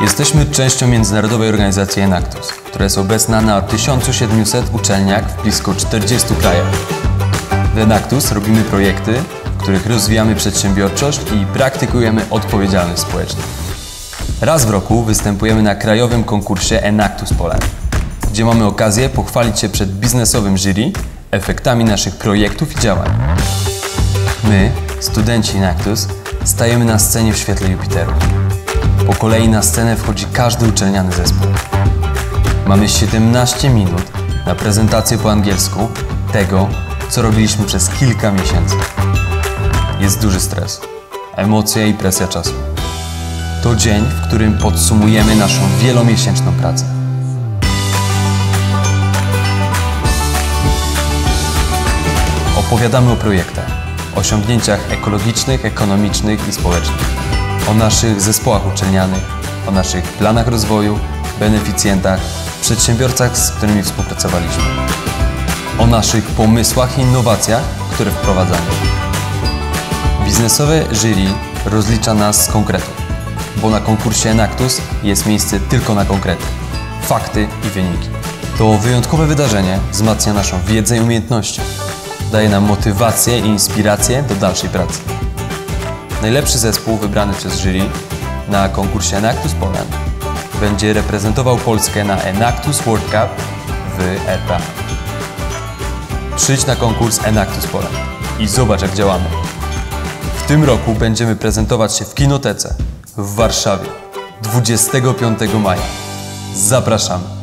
Jesteśmy częścią międzynarodowej organizacji Enactus, która jest obecna na 1700 uczelniach w blisko 40 krajach. W Enactus robimy projekty, w których rozwijamy przedsiębiorczość i praktykujemy odpowiedzialność społeczną. Raz w roku występujemy na krajowym konkursie Enactus Poland, gdzie mamy okazję pochwalić się przed biznesowym jury efektami naszych projektów i działań. My, studenci Enactus, stajemy na scenie w świetle Jupiteru. Po kolei na scenę wchodzi każdy uczelniany zespół. Mamy 17 minut na prezentację po angielsku tego, co robiliśmy przez kilka miesięcy. Jest duży stres, emocje i presja czasu. To dzień, w którym podsumujemy naszą wielomiesięczną pracę. Opowiadamy o projektach, osiągnięciach ekologicznych, ekonomicznych i społecznych, o naszych zespołach uczelnianych, o naszych planach rozwoju, beneficjentach, przedsiębiorcach, z którymi współpracowaliśmy, o naszych pomysłach i innowacjach, które wprowadzamy. Biznesowe jury rozlicza nas z konkretów, bo na konkursie Enactus jest miejsce tylko na konkrety, fakty i wyniki. To wyjątkowe wydarzenie wzmacnia naszą wiedzę i umiejętności. Daje nam motywację i inspirację do dalszej pracy. Najlepszy zespół wybrany przez jury na konkursie Enactus Poland będzie reprezentował Polskę na Enactus World Cup w RPA. Przyjdź na konkurs Enactus Poland i zobacz jak działamy. W tym roku będziemy prezentować się w Kinotece w Warszawie 25 maja. Zapraszamy!